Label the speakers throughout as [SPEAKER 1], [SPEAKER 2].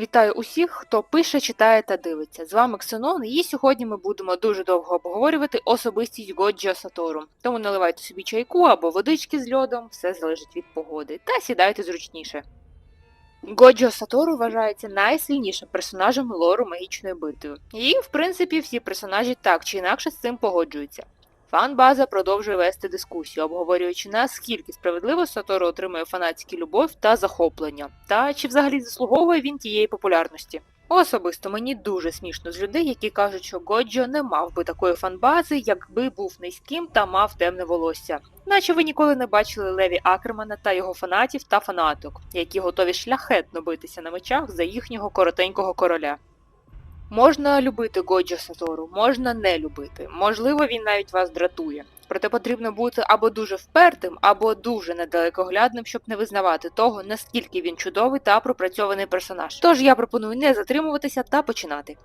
[SPEAKER 1] Вітаю усіх, хто пише, читає та дивиться. З вами Ксенон, і сьогодні ми будемо дуже довго обговорювати особистість Годжо Сатору. Тому наливайте собі чайку або водички з льодом, все залежить від погоди, та сідайте зручніше. Годжо Сатору вважається найсильнішим персонажем лору магічної битви. І, в принципі, всі персонажі так чи інакше з цим погоджуються. Фан-база продовжує вести дискусію, обговорюючи наскільки справедливо Сатору отримує фанатську любов та захоплення, та чи взагалі заслуговує він тієї популярності. Особисто мені дуже смішно з людей, які кажуть, що Годжо не мав би такої фанбази, якби був низьким та мав темне волосся. Наче ви ніколи не бачили Леві Акермана та його фанатів та фанаток, які готові шляхетно битися на мечах за їхнього коротенького короля. Можна любити Годжо Сатору, можна не любити. Можливо, він навіть вас дратує. Проте потрібно бути або дуже впертим, або дуже недалекоглядним, щоб не визнавати того, наскільки він чудовий та пропрацьований персонаж. Тож я пропоную не затримуватися та починати.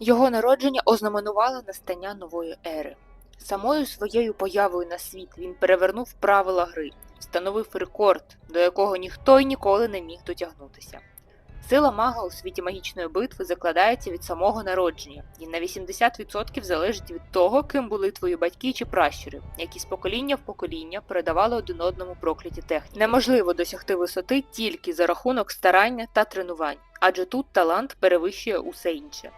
[SPEAKER 1] Його народження ознаменувало настання нової ери. Самою своєю появою на світ він перевернув правила гри, встановив рекорд, до якого ніхто й ніколи не міг дотягнутися. Сила мага у світі магічної битви закладається від самого народження і на 80% залежить від того, ким були твої батьки чи пращури, які з покоління в покоління передавали один одному прокляті техніки. Неможливо досягти висоти тільки за рахунок старання та тренувань, адже тут талант перевищує усе інше.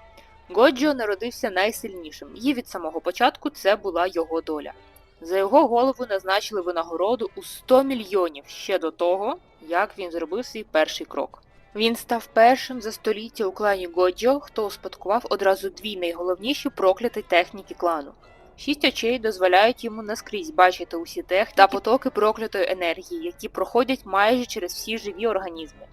[SPEAKER 1] Годжо народився найсильнішим, і від самого початку це була його доля. За його голову назначили винагороду у 100 мільйонів ще до того, як він зробив свій перший крок. Він став першим за століття у клані Годжо, хто успадкував одразу дві найголовніші прокляті техніки клану. Шість очей дозволяють йому наскрізь бачити усі техніки та потоки проклятої енергії, які проходять майже через всі живі організми.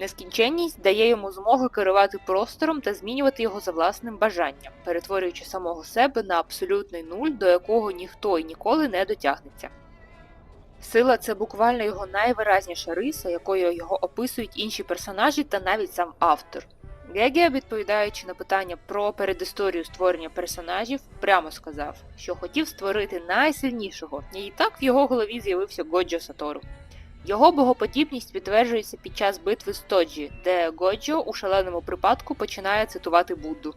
[SPEAKER 1] Нескінченність дає йому змогу керувати простором та змінювати його за власним бажанням, перетворюючи самого себе на абсолютний нуль, до якого ніхто і ніколи не дотягнеться. Сила це буквально його найвиразніша риса, якою його описують інші персонажі та навіть сам автор. Геге, відповідаючи на питання про передісторію створення персонажів, прямо сказав, що хотів створити найсильнішого, і так в його голові з'явився Годжо Сатору. Його богоподібність підтверджується під час битви з Тоджі, де Годжо у шаленому припадку починає цитувати Будду.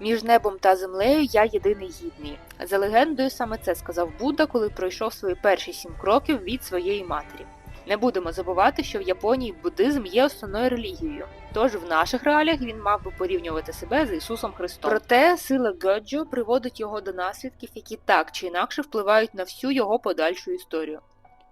[SPEAKER 1] Між небом та землею я єдиний гідний. За легендою, саме це сказав Будда, коли пройшов свої перші сім кроків від своєї матері. Не будемо забувати, що в Японії буддизм є основною релігією, тож в наших реаліях він мав би порівнювати себе з Ісусом Христом. Проте сила Годжо приводить його до наслідків, які так чи інакше впливають на всю його подальшу історію.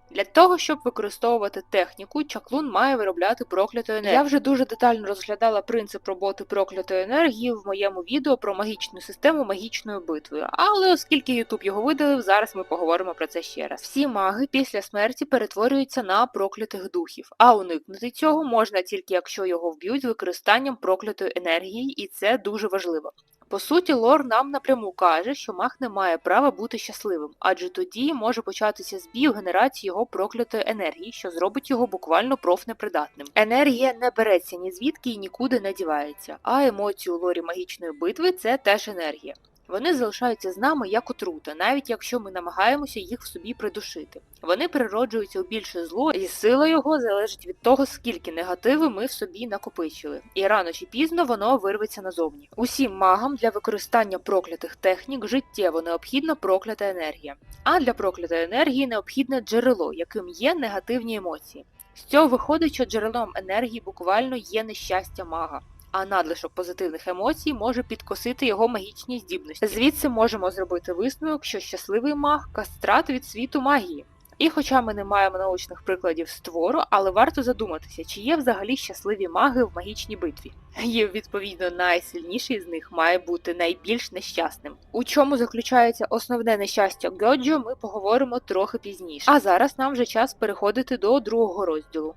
[SPEAKER 1] Для того, щоб використовувати техніку, чаклун має виробляти прокляту енергію. Я вже дуже детально розглядала принцип роботи проклятої енергії в моєму відео про магічну систему магічної битви, але оскільки YouTube його видалив, зараз ми поговоримо про це ще раз. Всі маги після смерті перетворюються на проклятих духів, а уникнути цього можна тільки якщо його вб'ють з використанням проклятої енергії, і це дуже важливо. По суті, лор нам напряму каже, що маг не має права бути щасливим, адже тоді може початися збій у генерації його проклятої енергії, що зробить його буквально профнепридатним. Енергія не береться ні звідки і нікуди не дівається, а емоцію лорі магічної битви це теж енергія. Вони залишаються з нами як отрута, навіть якщо ми намагаємося їх в собі придушити. Вони природжуються у більше зло, і сила його залежить від того, скільки негативу ми в собі накопичили, і рано чи пізно воно вирветься назовні. Усім магам для використання проклятих технік життєво необхідна проклята енергія, а для проклятої енергії необхідне джерело, яким є негативні емоції. З цього виходить, що джерелом енергії буквально є нещастя мага а надлишок позитивних емоцій може підкосити його магічні здібності. Звідси можемо зробити висновок, що щасливий маг кастрат від світу магії. І хоча ми не маємо научних прикладів створу, але варто задуматися, чи є взагалі щасливі маги в магічній битві. І відповідно найсильніший з них має бути найбільш нещасним. У чому заключається основне нещастя Гьоджо, ми поговоримо трохи пізніше. А зараз нам вже час переходити до другого розділу.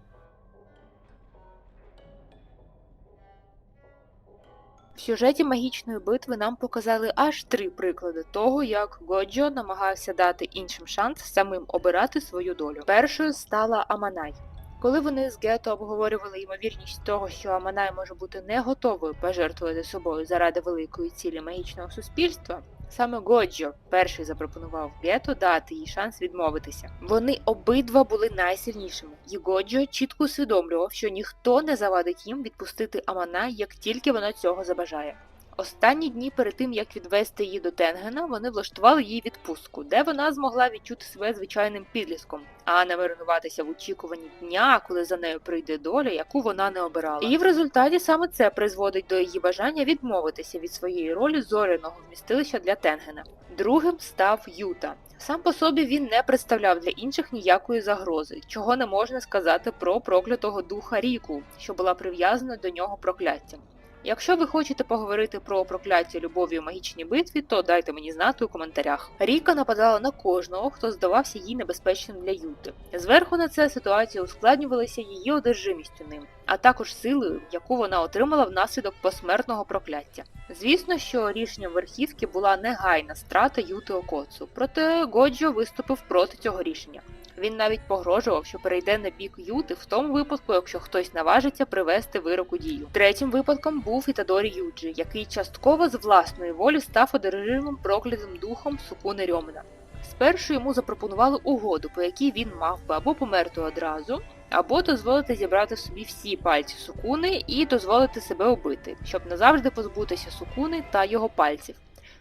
[SPEAKER 1] В сюжеті магічної битви нам показали аж три приклади того, як Годжо намагався дати іншим шанс самим обирати свою долю. Першою стала Аманай. Коли вони з Гето обговорювали ймовірність того, що Аманай може бути не готовою пожертвувати собою заради великої цілі магічного суспільства, Саме Годжо перший запропонував Гето дати їй шанс відмовитися. Вони обидва були найсильнішими, і Годжо чітко усвідомлював, що ніхто не завадить їм відпустити Амана, як тільки вона цього забажає. Останні дні перед тим, як відвести її до Тенгена, вони влаштували їй відпустку, де вона змогла відчути себе звичайним підліском, а не маринуватися в очікуванні дня, коли за нею прийде доля, яку вона не обирала. І в результаті саме це призводить до її бажання відмовитися від своєї ролі зоряного вмістилища для Тенгена. Другим став Юта. Сам по собі він не представляв для інших ніякої загрози, чого не можна сказати про проклятого духа Ріку, що була прив'язана до нього прокляттям. Якщо ви хочете поговорити про прокляття любові у магічній битві, то дайте мені знати у коментарях. Ріка нападала на кожного, хто здавався їй небезпечним для Юти. Зверху на це ситуація ускладнювалася її одержимістю ним, а також силою, яку вона отримала внаслідок посмертного прокляття. Звісно, що рішенням верхівки була негайна страта Юти Окоцу, проте Годжо виступив проти цього рішення. Він навіть погрожував, що перейде на бік Юти в тому випадку, якщо хтось наважиться привести вирок у дію. Третім випадком був Ітадорі Юджі, який частково з власної волі став одержимим проклятим духом Сукуни Рьомена. Спершу йому запропонували угоду, по якій він мав би або померти одразу, або дозволити зібрати собі всі пальці сукуни і дозволити себе убити, щоб назавжди позбутися сукуни та його пальців.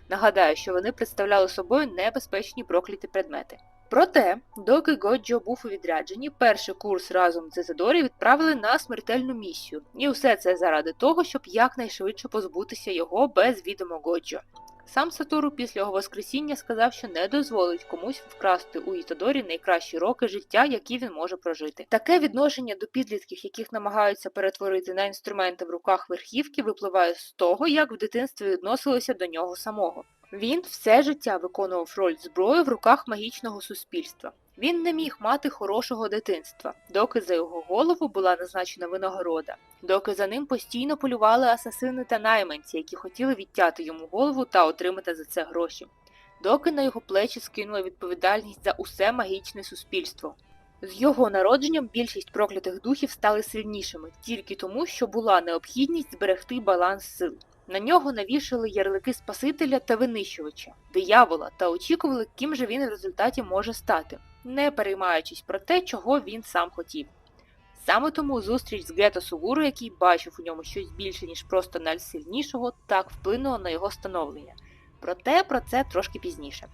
[SPEAKER 1] Нагадаю, що вони представляли собою небезпечні прокляті предмети. Проте, доки Годжо був у відрядженні, перший курс разом з Ізадорі відправили на смертельну місію, і усе це заради того, щоб якнайшвидше позбутися його без відомо Годжо. Сам Сатору після його воскресіння сказав, що не дозволить комусь вкрасти у Ітадорі найкращі роки життя, які він може прожити. Таке відношення до підлітків, яких намагаються перетворити на інструменти в руках верхівки, випливає з того, як в дитинстві відносилися до нього самого. Він все життя виконував роль зброї в руках магічного суспільства. Він не міг мати хорошого дитинства, доки за його голову була назначена винагорода, доки за ним постійно полювали асасини та найманці, які хотіли відтяти йому голову та отримати за це гроші, доки на його плечі скинули відповідальність за усе магічне суспільство. З його народженням більшість проклятих духів стали сильнішими тільки тому, що була необхідність зберегти баланс сил. На нього навішали ярлики Спасителя та винищувача, диявола та очікували, ким же він в результаті може стати, не переймаючись про те, чого він сам хотів. Саме тому зустріч з Гето Сугуру, який бачив у ньому щось більше, ніж просто найсильнішого, так вплинуло на його становлення. Проте про це трошки пізніше.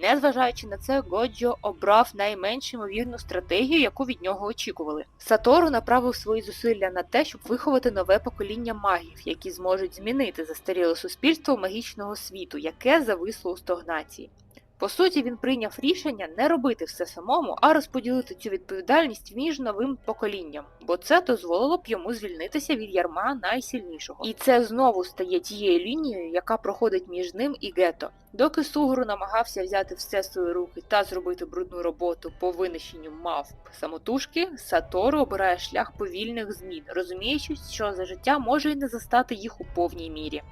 [SPEAKER 1] Незважаючи на це, Годжо обрав найменш ймовірну стратегію, яку від нього очікували. Сатору направив свої зусилля на те, щоб виховати нове покоління магів, які зможуть змінити застаріле суспільство магічного світу, яке зависло у стогнації. По суті, він прийняв рішення не робити все самому, а розподілити цю відповідальність між новим поколінням, бо це дозволило б йому звільнитися від ярма найсильнішого. І це знову стає тією лінією, яка проходить між ним і гето. Доки Сугуру намагався взяти все в свої руки та зробити брудну роботу по винищенню мавп самотужки, Сатору обирає шлях повільних змін, розуміючи, що за життя може й не застати їх у повній мірі.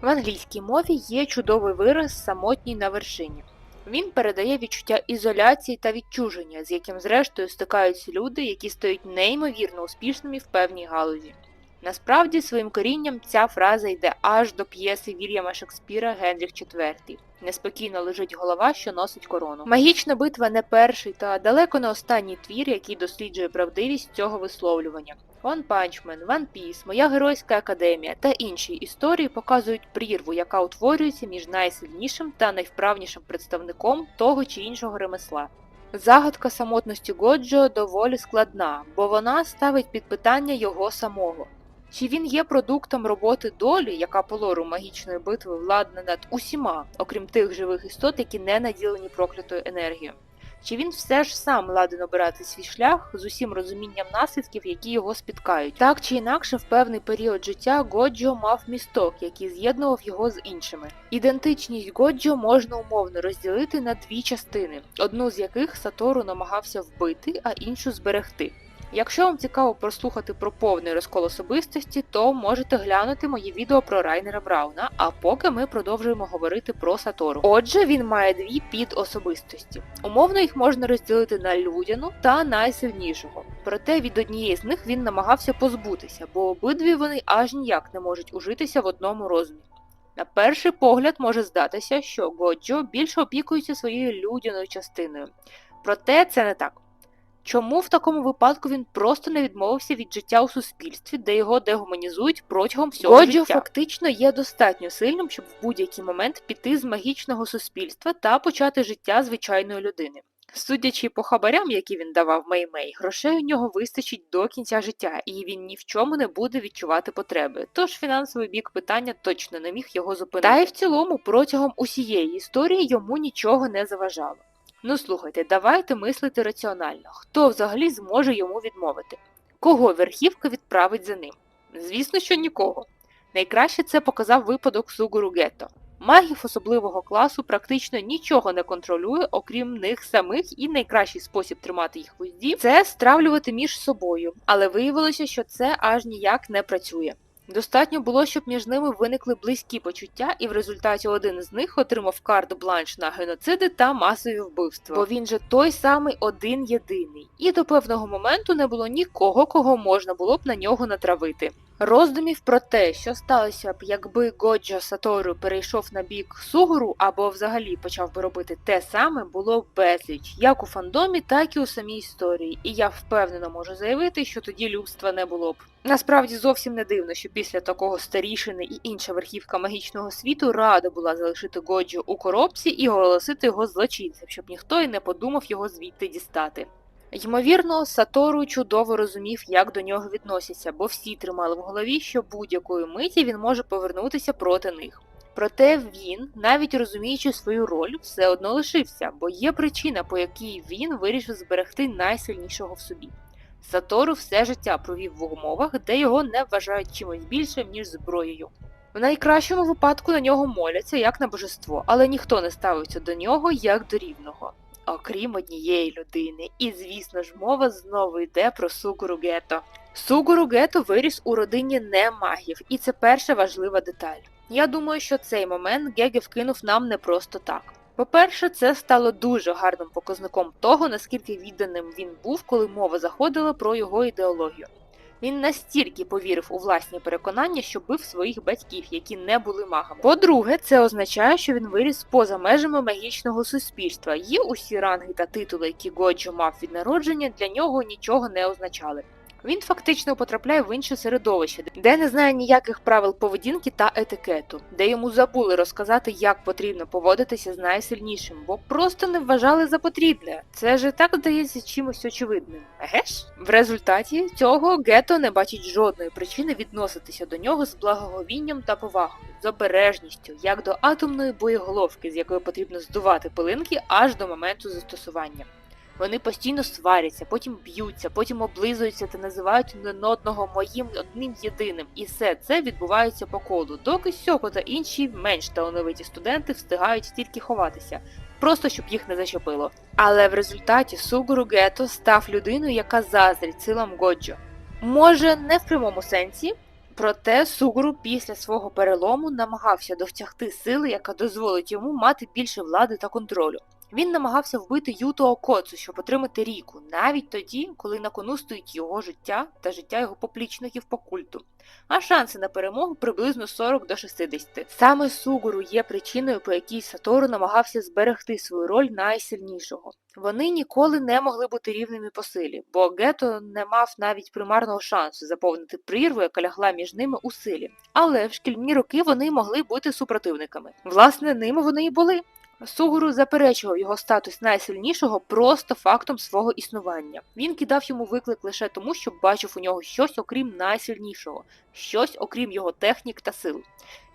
[SPEAKER 1] В англійській мові є чудовий вираз самотній на вершині. Він передає відчуття ізоляції та відчуження, з яким зрештою стикаються люди, які стають неймовірно успішними в певній галузі. Насправді, своїм корінням ця фраза йде аж до п'єси Вільяма Шекспіра Генріх IV. Неспокійно лежить голова, що носить корону. Магічна битва не перший та далеко не останній твір, який досліджує правдивість цього висловлювання. One Punch Man, One Piece, Моя Геройська Академія та інші історії показують прірву, яка утворюється між найсильнішим та найвправнішим представником того чи іншого ремесла. Загадка самотності Годжо доволі складна, бо вона ставить під питання його самого. Чи він є продуктом роботи долі, яка по лору магічної битви владна над усіма, окрім тих живих істот, які не наділені проклятою енергією? Чи він все ж сам ладен обирати свій шлях з усім розумінням наслідків, які його спіткають? Так чи інакше, в певний період життя Годжо мав місток, який з'єднував його з іншими. Ідентичність Годжо можна умовно розділити на дві частини, одну з яких Сатору намагався вбити, а іншу зберегти. Якщо вам цікаво прослухати про повний розкол особистості, то можете глянути моє відео про Райнера Брауна, а поки ми продовжуємо говорити про Сатору. Отже, він має дві підособистості. Умовно їх можна розділити на людяну та найсильнішого. Проте від однієї з них він намагався позбутися, бо обидві вони аж ніяк не можуть ужитися в одному розумі. На перший погляд може здатися, що Годжо більше опікується своєю людяною частиною. Проте це не так. Чому в такому випадку він просто не відмовився від життя у суспільстві, де його дегуманізують протягом всього
[SPEAKER 2] Годжо
[SPEAKER 1] життя? фактично є достатньо сильним, щоб в будь-який момент піти з магічного суспільства та почати життя звичайної людини. Судячи по хабарям, які він давав Мей-Мей, грошей у нього вистачить до кінця життя, і він ні в чому не буде відчувати потреби. Тож фінансовий бік питання точно не міг його зупинити. Та й в цілому протягом усієї історії йому нічого не заважало. Ну слухайте, давайте мислити раціонально. Хто взагалі зможе йому відмовити? Кого верхівка відправить за ним? Звісно, що нікого. Найкраще це показав випадок Сугуру Гетто. Магів особливого класу практично нічого не контролює, окрім них самих, і найкращий спосіб тримати їх в узді це стравлювати між собою, але виявилося, що це аж ніяк не працює. Достатньо було, щоб між ними виникли близькі почуття, і в результаті один з них отримав карт бланш на геноциди та масові вбивства. Бо він же той самий один єдиний, і до певного моменту не було нікого, кого можна було б на нього натравити. Роздумів про те, що сталося б, якби Годжо Сатору перейшов на бік Сугуру або взагалі почав би робити те саме, було безліч, як у фандомі, так і у самій історії. І я впевнено можу заявити, що тоді людства не було б. Насправді зовсім не дивно, що після такого старішини і інша верхівка магічного світу рада була залишити Годжо у коробці і оголосити його злочинцем, щоб ніхто й не подумав його звідти дістати. Ймовірно, Сатору чудово розумів, як до нього відносяться, бо всі тримали в голові, що будь-якої миті він може повернутися проти них. Проте він, навіть розуміючи свою роль, все одно лишився, бо є причина, по якій він вирішив зберегти найсильнішого в собі. Сатору все життя провів в умовах, де його не вважають чимось більшим, ніж зброєю. В найкращому випадку на нього моляться як на божество, але ніхто не ставиться до нього як до рівного окрім однієї людини. І, звісно ж, мова знову йде про Сугуру Гето. Сугуру Гето виріс у родині не магів, і це перша важлива деталь. Я думаю, що цей момент Геге вкинув нам не просто так. По-перше, це стало дуже гарним показником того, наскільки відданим він був, коли мова заходила про його ідеологію. Він настільки повірив у власні переконання, що бив своїх батьків, які не були магами. По-друге, це означає, що він виріс поза межами магічного суспільства, і усі ранги та титули, які Годжо мав від народження, для нього нічого не означали. Він фактично потрапляє в інше середовище, де не знає ніяких правил поведінки та етикету, де йому забули розказати, як потрібно поводитися з найсильнішим, бо просто не вважали за потрібне. Це ж так здається чимось очевидним. Еге ж? В результаті цього Гето не бачить жодної причини відноситися до нього з благоговінням та повагою, з обережністю, як до атомної боєголовки, з якої потрібно здувати пилинки аж до моменту застосування. Вони постійно сваряться, потім б'ються, потім облизуються та називають один одного моїм одним єдиним. І все це відбувається по колу, доки Сьоко та інші менш талановиті студенти встигають тільки ховатися, просто щоб їх не зачепило. Але в результаті Сугуру Гето став людиною, яка заздрить силам Годжо. Може, не в прямому сенсі. Проте Сугуру після свого перелому намагався досягти сили, яка дозволить йому мати більше влади та контролю. Він намагався вбити Юто Окоцу, щоб отримати ріку, навіть тоді, коли на кону стоїть його життя та життя його поплічників по культу. А шанси на перемогу приблизно 40 до 60. Саме Сугуру є причиною, по якій Сатору намагався зберегти свою роль найсильнішого. Вони ніколи не могли бути рівними по силі, бо Гето не мав навіть примарного шансу заповнити прірву, яка лягла між ними у силі. Але в шкільні роки вони могли бути супротивниками. Власне, ними вони і були. Сугуру заперечував його статус найсильнішого просто фактом свого існування. Він кидав йому виклик лише тому, що бачив у нього щось окрім найсильнішого, щось окрім його технік та сил.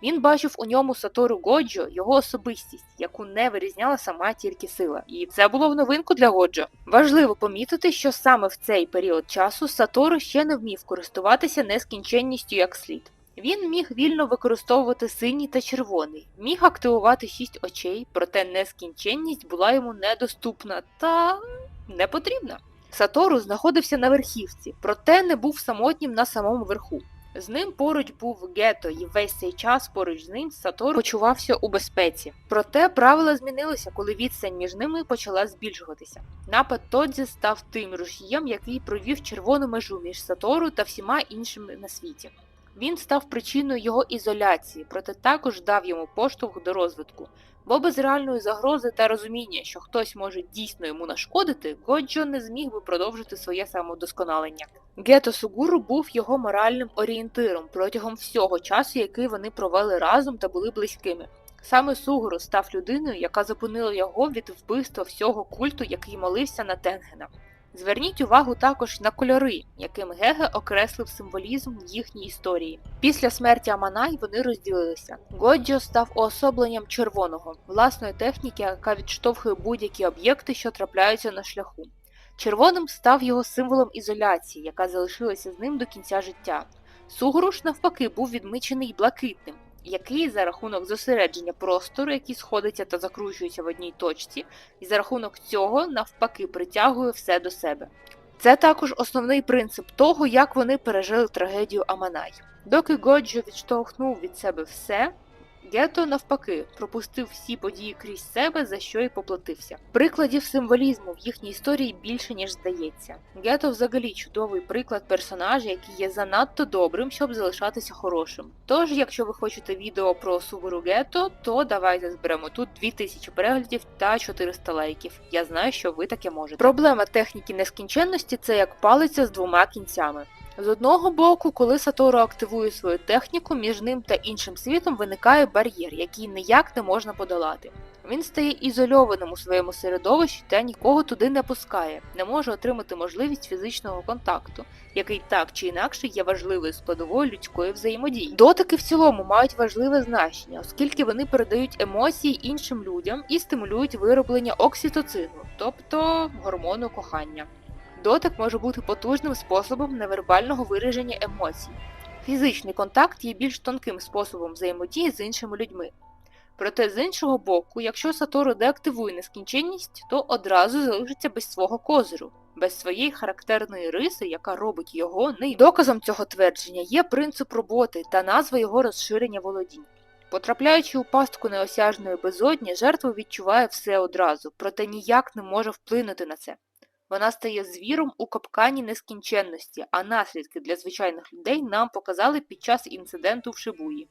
[SPEAKER 1] Він бачив у ньому Сатору Годжо його особистість, яку не вирізняла сама тільки сила. І це було в новинку для Годжо. Важливо помітити, що саме в цей період часу Сатору ще не вмів користуватися нескінченністю як слід. Він міг вільно використовувати синій та червоний, міг активувати шість очей, проте нескінченність була йому недоступна та не потрібна. Сатору знаходився на верхівці, проте не був самотнім на самому верху. З ним поруч був гето, і весь цей час поруч з ним Сатору почувався у безпеці. Проте правила змінилися, коли відстань між ними почала збільшуватися. Напад Тодзі став тим рушієм, який провів червону межу між Сатору та всіма іншими на світі. Він став причиною його ізоляції, проте також дав йому поштовх до розвитку. Бо без реальної загрози та розуміння, що хтось може дійсно йому нашкодити, Годжо не зміг би продовжити своє самодосконалення. Гето Сугуру був його моральним орієнтиром протягом всього часу, який вони провели разом та були близькими. Саме Сугуру став людиною, яка зупинила його від вбивства всього культу, який молився на Тенгена. Зверніть увагу також на кольори, яким Геге окреслив символізм їхньої історії. Після смерті Аманай вони розділилися. Годжо став уособленням червоного, власної техніки, яка відштовхує будь-які об'єкти, що трапляються на шляху. Червоним став його символом ізоляції, яка залишилася з ним до кінця життя. Сугуруш, навпаки, був відмічений блакитним, який за рахунок зосередження простору, який сходиться та закручується в одній точці, і за рахунок цього навпаки притягує все до себе. Це також основний принцип того, як вони пережили трагедію Аманай. Доки Годжо відштовхнув від себе все, Гето навпаки пропустив всі події крізь себе, за що й поплатився. Прикладів символізму в їхній історії більше ніж здається. Гето взагалі чудовий приклад персонажа, який є занадто добрим, щоб залишатися хорошим. Тож, якщо ви хочете відео про Субару Гето, то давайте зберемо тут 2000 переглядів та 400 лайків. Я знаю, що ви таке можете. Проблема техніки нескінченності це як палиця з двома кінцями. З одного боку, коли Сатору активує свою техніку, між ним та іншим світом виникає бар'єр, який ніяк не можна подолати. Він стає ізольованим у своєму середовищі та нікого туди не пускає, не може отримати можливість фізичного контакту, який так чи інакше є важливою складовою людської взаємодії. Дотики в цілому мають важливе значення, оскільки вони передають емоції іншим людям і стимулюють вироблення окситоцину, тобто гормону кохання. Дотик може бути потужним способом невербального вираження емоцій. Фізичний контакт є більш тонким способом взаємодії з іншими людьми. Проте, з іншого боку, якщо Сатору деактивує нескінченність, то одразу залишиться без свого козиру, без своєї характерної риси, яка робить його ним. Доказом цього твердження є принцип роботи та назва його розширення володінь. Потрапляючи у пастку неосяжної безодні, жертва відчуває все одразу, проте ніяк не може вплинути на це. Вона стає звіром у капкані нескінченності, а наслідки для звичайних людей нам показали під час інциденту в Шибуї.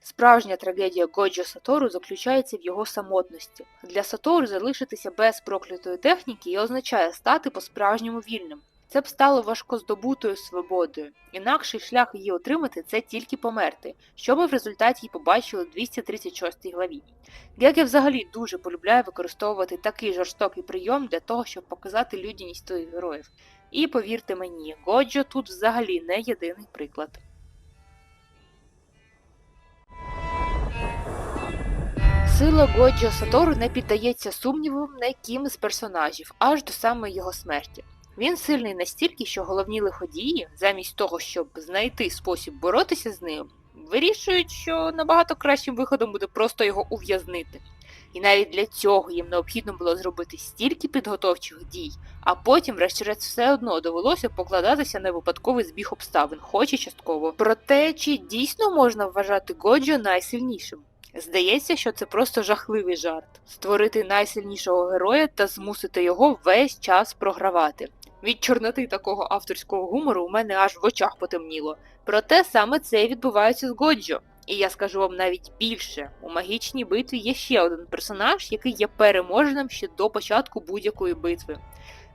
[SPEAKER 1] Справжня трагедія Годжо Сатору заключається в його самотності. Для Сатору залишитися без проклятої техніки і означає стати по-справжньому вільним. Це б стало важкоздобутою свободою. Інакший шлях її отримати це тільки померти, що ми в результаті й побачили в 236 главі. Геге взагалі дуже полюбляє використовувати такий жорстокий прийом для того, щоб показати людяність своїх героїв. І повірте мені, Годжо тут взагалі не єдиний приклад. Сила Годжо Сатору не піддається сумніву на яким з персонажів, аж до самої його смерті. Він сильний настільки, що головні лиходії, замість того, щоб знайти спосіб боротися з ним, вирішують, що набагато кращим виходом буде просто його ув'язнити. І навіть для цього їм необхідно було зробити стільки підготовчих дій, а потім, врешті-решт, все одно довелося покладатися на випадковий збіг обставин, хоч і частково. Проте, чи дійсно можна вважати Годжо найсильнішим? Здається, що це просто жахливий жарт створити найсильнішого героя та змусити його весь час програвати. Від чорноти такого авторського гумору у мене аж в очах потемніло. Проте саме це відбувається з Годжо. І я скажу вам навіть більше: у магічній битві є ще один персонаж, який є переможеним ще до початку будь-якої битви.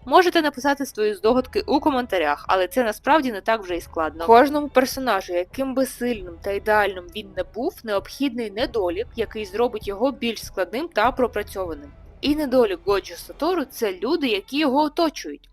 [SPEAKER 1] Можете написати свої здогадки у коментарях, але це насправді не так вже і складно. Кожному персонажу, яким би сильним та ідеальним він не був, необхідний недолік, який зробить його більш складним та пропрацьованим. І недолік Годжо Сатору це люди, які його оточують.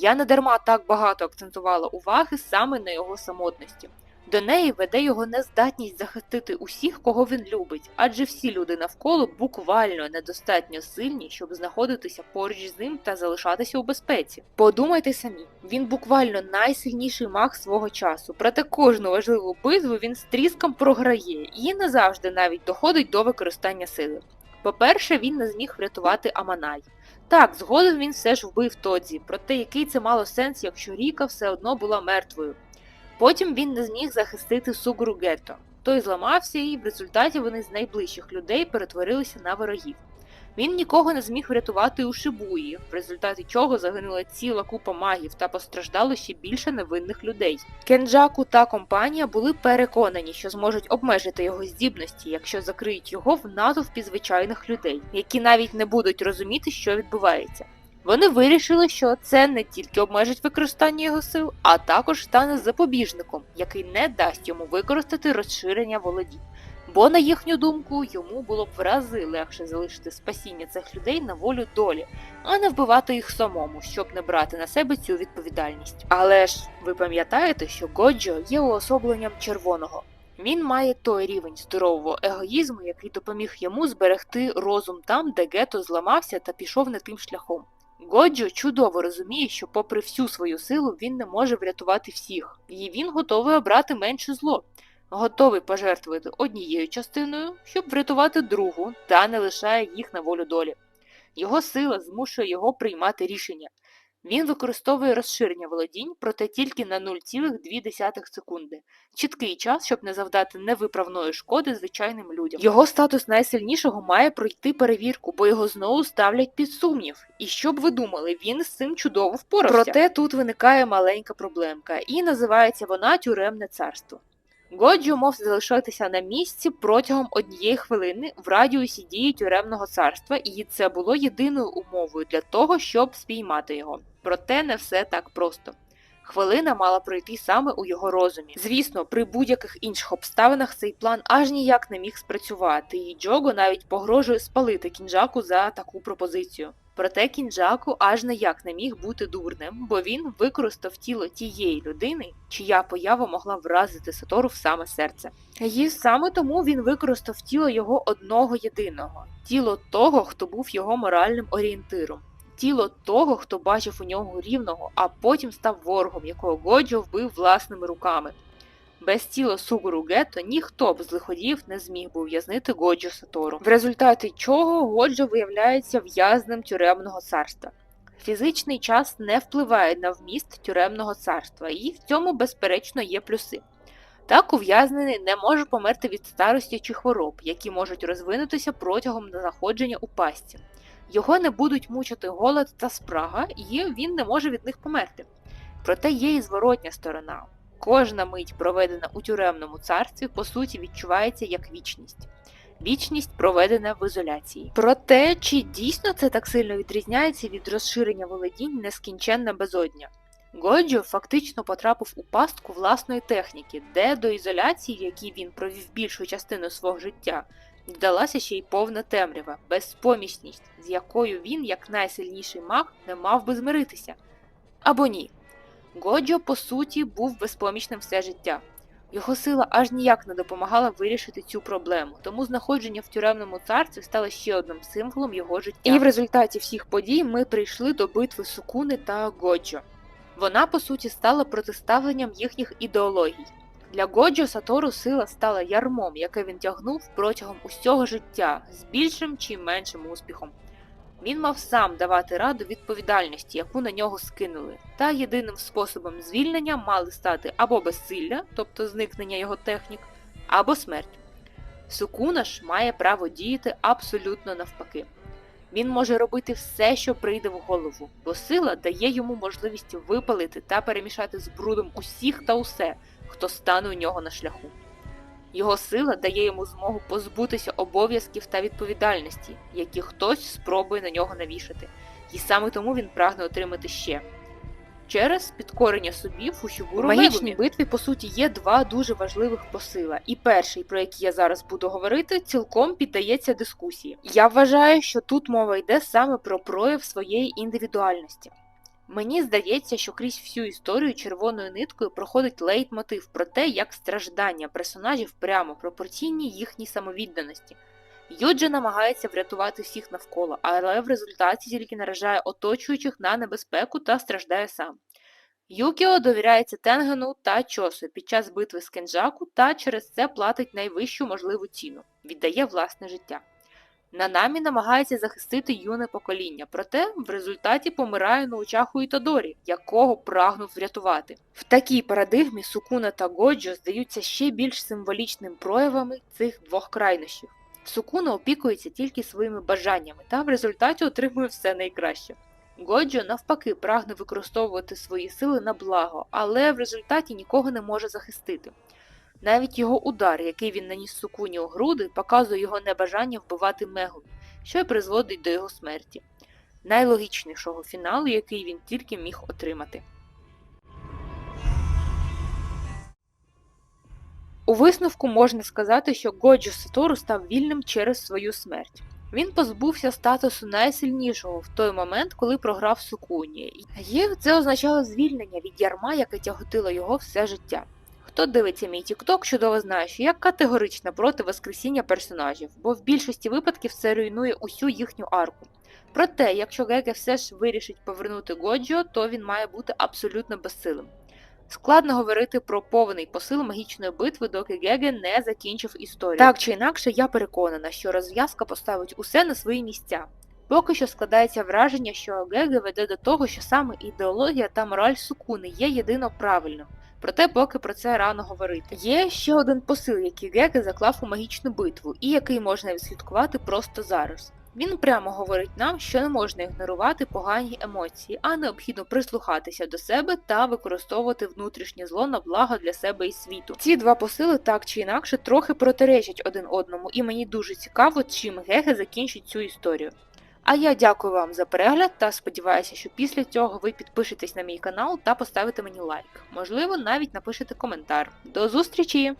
[SPEAKER 1] Я не дарма так багато акцентувала уваги саме на його самотності. До неї веде його нездатність захистити усіх, кого він любить, адже всі люди навколо буквально недостатньо сильні, щоб знаходитися поруч з ним та залишатися у безпеці. Подумайте самі, він буквально найсильніший маг свого часу, проте кожну важливу битву він з тріском програє і не завжди навіть доходить до використання сили. По-перше, він не зміг врятувати Аманай. Так, згодом він все ж вбив Тодзі, проте який це мало сенс, якщо Ріка все одно була мертвою. Потім він не зміг захистити Сугуру Гетто. Той зламався, і в результаті вони з найближчих людей перетворилися на ворогів. Він нікого не зміг врятувати у Шибуї, в результаті чого загинула ціла купа магів та постраждало ще більше невинних людей. Кенджаку та компанія були переконані, що зможуть обмежити його здібності, якщо закриють його в натовпі звичайних людей, які навіть не будуть розуміти, що відбувається. Вони вирішили, що це не тільки обмежить використання його сил, а також стане запобіжником, який не дасть йому використати розширення володінь. Бо, на їхню думку, йому було б в рази легше залишити спасіння цих людей на волю долі, а не вбивати їх самому, щоб не брати на себе цю відповідальність. Але ж ви пам'ятаєте, що Годжо є уособленням червоного. Він має той рівень здорового егоїзму, який допоміг йому зберегти розум там, де гето зламався та пішов не тим шляхом. Годжо чудово розуміє, що, попри всю свою силу, він не може врятувати всіх, і він готовий обрати менше зло, готовий пожертвувати однією частиною, щоб врятувати другу, та не лишає їх на волю долі. Його сила змушує його приймати рішення. Він використовує розширення володінь, проте тільки на 0,2 секунди. Чіткий час, щоб не завдати невиправної шкоди звичайним людям. Його статус найсильнішого має пройти перевірку, бо його знову ставлять під сумнів. І що б ви думали, він з цим чудово впорався. Проте тут виникає маленька проблемка, і називається вона тюремне царство. Годжо мав залишатися на місці протягом однієї хвилини в радіусі дії тюремного царства, і це було єдиною умовою для того, щоб спіймати його. Проте не все так просто. Хвилина мала пройти саме у його розумі. Звісно, при будь-яких інших обставинах цей план аж ніяк не міг спрацювати, і Джого навіть погрожує спалити кінжаку за таку пропозицію. Проте кінжаку аж ніяк не міг бути дурним, бо він використав тіло тієї людини, чия поява могла вразити Сатору в саме серце. І саме тому він використав тіло його одного єдиного, тіло того, хто був його моральним орієнтиром. Тіло того, хто бачив у нього рівного, а потім став ворогом, якого Годжо вбив власними руками. Без тіла Сугуру Гетто ніхто б з лиходіїв не зміг би ув'язнити Годжо Сатору, в результаті чого Годжо виявляється в'язнем тюремного царства. Фізичний час не впливає на вміст тюремного царства, і в цьому, безперечно, є плюси. Так ув'язнений не може померти від старості чи хвороб, які можуть розвинутися протягом знаходження у пастці. Його не будуть мучити голод та спрага, і він не може від них померти. Проте є і зворотня сторона. Кожна мить, проведена у тюремному царстві, по суті, відчувається як вічність. Вічність проведена в ізоляції. Проте, чи дійсно це так сильно відрізняється від розширення володінь нескінченна безодня? Годжо фактично потрапив у пастку власної техніки, де до ізоляції, якій він провів більшу частину свого життя, додалася ще й повна темрява, безпомічність, з якою він, як найсильніший маг, не мав би змиритися. Або ні. Годжо, по суті, був безпомічним все життя. Його сила аж ніяк не допомагала вирішити цю проблему, тому знаходження в тюремному царстві стало ще одним символом його життя. І в результаті всіх подій ми прийшли до битви Сукуни та Годжо. Вона, по суті, стала протиставленням їхніх ідеологій. Для Годжо Сатору сила стала ярмом, яке він тягнув протягом усього життя з більшим чи меншим успіхом. Він мав сам давати раду відповідальності, яку на нього скинули, та єдиним способом звільнення мали стати або безсилля, тобто зникнення його технік, або смерть. Сукуна ж має право діяти абсолютно навпаки. Він може робити все, що прийде в голову, бо сила дає йому можливість випалити та перемішати з брудом усіх та усе, хто стане у нього на шляху. Його сила дає йому змогу позбутися обов'язків та відповідальності, які хтось спробує на нього навішати, і саме тому він прагне отримати ще. Через підкорення собі Фушігуру магічній битві, по суті, є два дуже важливих посила. І перший, про який я зараз буду говорити, цілком піддається дискусії. Я вважаю, що тут мова йде саме про прояв своєї індивідуальності. Мені здається, що крізь всю історію червоною ниткою проходить лейтмотив про те, як страждання персонажів прямо пропорційні їхній самовідданості. Юджи намагається врятувати всіх навколо, але в результаті тільки наражає оточуючих на небезпеку та страждає сам. Юкіо довіряється Тенгену та Чосу під час битви з Кенджаку та через це платить найвищу можливу ціну віддає власне життя. Нанамі намагається захистити юне покоління, проте в результаті помирає на очах у Ітодорі, якого прагнув врятувати. В такій парадигмі Сукуна та Годжо здаються ще більш символічним проявами цих двох крайнощів. Сукуна опікується тільки своїми бажаннями та в результаті отримує все найкраще. Годжо навпаки прагне використовувати свої сили на благо, але в результаті нікого не може захистити. Навіть його удар, який він наніс Сукуні у груди, показує його небажання вбивати Мегумі, що й призводить до його смерті, найлогічнішого фіналу, який він тільки міг отримати. У висновку можна сказати, що Годжо Сатору став вільним через свою смерть. Він позбувся статусу найсильнішого в той момент, коли програв Сукуні. І це означало звільнення від ярма, яке тяготило його все життя. Хто дивиться мій TikTok, чудово знає, що я категорично проти воскресіння персонажів, бо в більшості випадків це руйнує усю їхню арку. Проте, якщо Геге все ж вирішить повернути Годжо, то він має бути абсолютно безсилим. Складно говорити про повний посил магічної битви, доки Геге не закінчив історію. Так чи інакше, я переконана, що розв'язка поставить усе на свої місця. Поки що складається враження, що Геге веде до того, що саме ідеологія та мораль Сукуни є єдино правильним. Проте поки про це рано говорити. Є ще один посил, який Геге заклав у магічну битву, і який можна відслідкувати просто зараз. Він прямо говорить нам, що не можна ігнорувати погані емоції, а необхідно прислухатися до себе та використовувати внутрішнє зло на благо для себе і світу. Ці два посили так чи інакше трохи протиречать один одному, і мені дуже цікаво, чим Геге закінчить цю історію. А я дякую вам за перегляд та сподіваюся, що після цього ви підпишетесь на мій канал та поставите мені лайк. Можливо, навіть напишете коментар. До зустрічі!